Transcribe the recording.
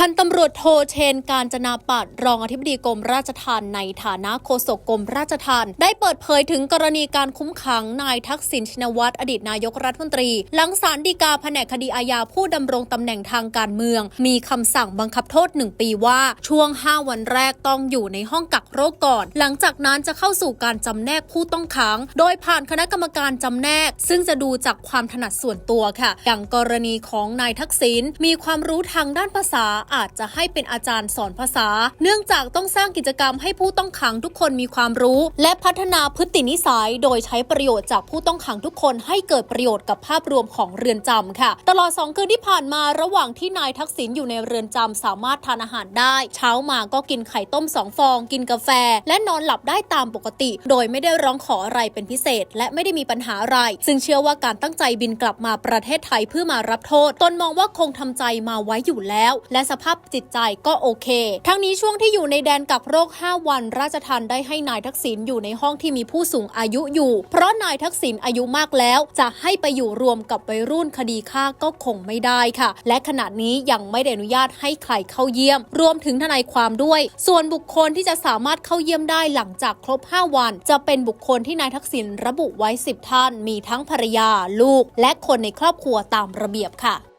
พันตำรวจโทเชนการจนาปัตรรองอธิบดีกรมราชทัณฑ์ในฐานะโฆษกกรมราชทัณฑ์ได้เปิดเผยถึงกรณีการคุ้มขังนายทักษิณชินวัตรอดีตนายกรัฐมนตรี หลังศาลฎีกาแผนกคดีอาญาผู้ดำรงตำแหน่งทางการเมือง มีคำสั่งบังคับโทษ 1 ปีว่า ช่วง 5 วันแรกต้องอยู่ในห้องกักโรคก่อน หลังจากนั้นจะเข้าสู่การจำแนกผู้ต้องขัง โดยผ่านคณะกรรมการจำแนก ซึ่งจะดูจากความถนัดส่วนตัวค่ะ อย่างกรณีของนายทักษิณมีความรู้ทางด้านภาษาอาจจะให้เป็นอาจารย์สอนภาษา เนื่องจากต้องสร้างกิจกรรมให้ผู้ต้องขังทุกคนมีความรู้ และพัฒนาพฤตินิสัย โดยใช้ประโยชน์จากผู้ต้องขังทุกคนให้เกิดประโยชน์กับภาพรวมของเรือนจำค่ะ ตลอด 2 คืนที่ผ่านมาระหว่างที่นายทักษิณอยู่ในเรือนจำสามารถทานอาหารได้ เช้ามาก็กินไข่ต้มสองฟอง กินกาแฟ และนอนหลับได้ตามปกติ โดยไม่ได้ร้องขออะไรเป็นพิเศษ และไม่ได้มีปัญหาอะไร ซึ่งเชื่อว่าการตั้งใจบินกลับมาประเทศไทยเพื่อมารับโทษ ตนมองว่าคงทำใจมาไว้อยู่แล้ว และสภาพจิตใจก็โอเค ทั้งนี้ช่วงที่อยู่ในแดนกักโรค 5 วัน ราชทันได้ให้นายทักษิณอยู่ในห้องที่มีผู้สูงอายุอยู่ เพราะนายทักษิณอายุมากแล้ว จะให้ไปอยู่รวมกับวัยรุ่นคดีฆ่าก็คงไม่ได้ค่ะ และขณะนี้ยังไม่ได้อนุญาตให้ใครเข้าเยี่ยม รวมถึงทนายความด้วย ส่วนบุคคลที่จะสามารถเข้าเยี่ยมได้หลังจากครบ 5 วัน จะเป็นบุคคลที่นายทักษิณระบุไว้ 10 ท่าน มีทั้งภรรยา ลูก และคนในครอบครัวตามระเบียบค่ะ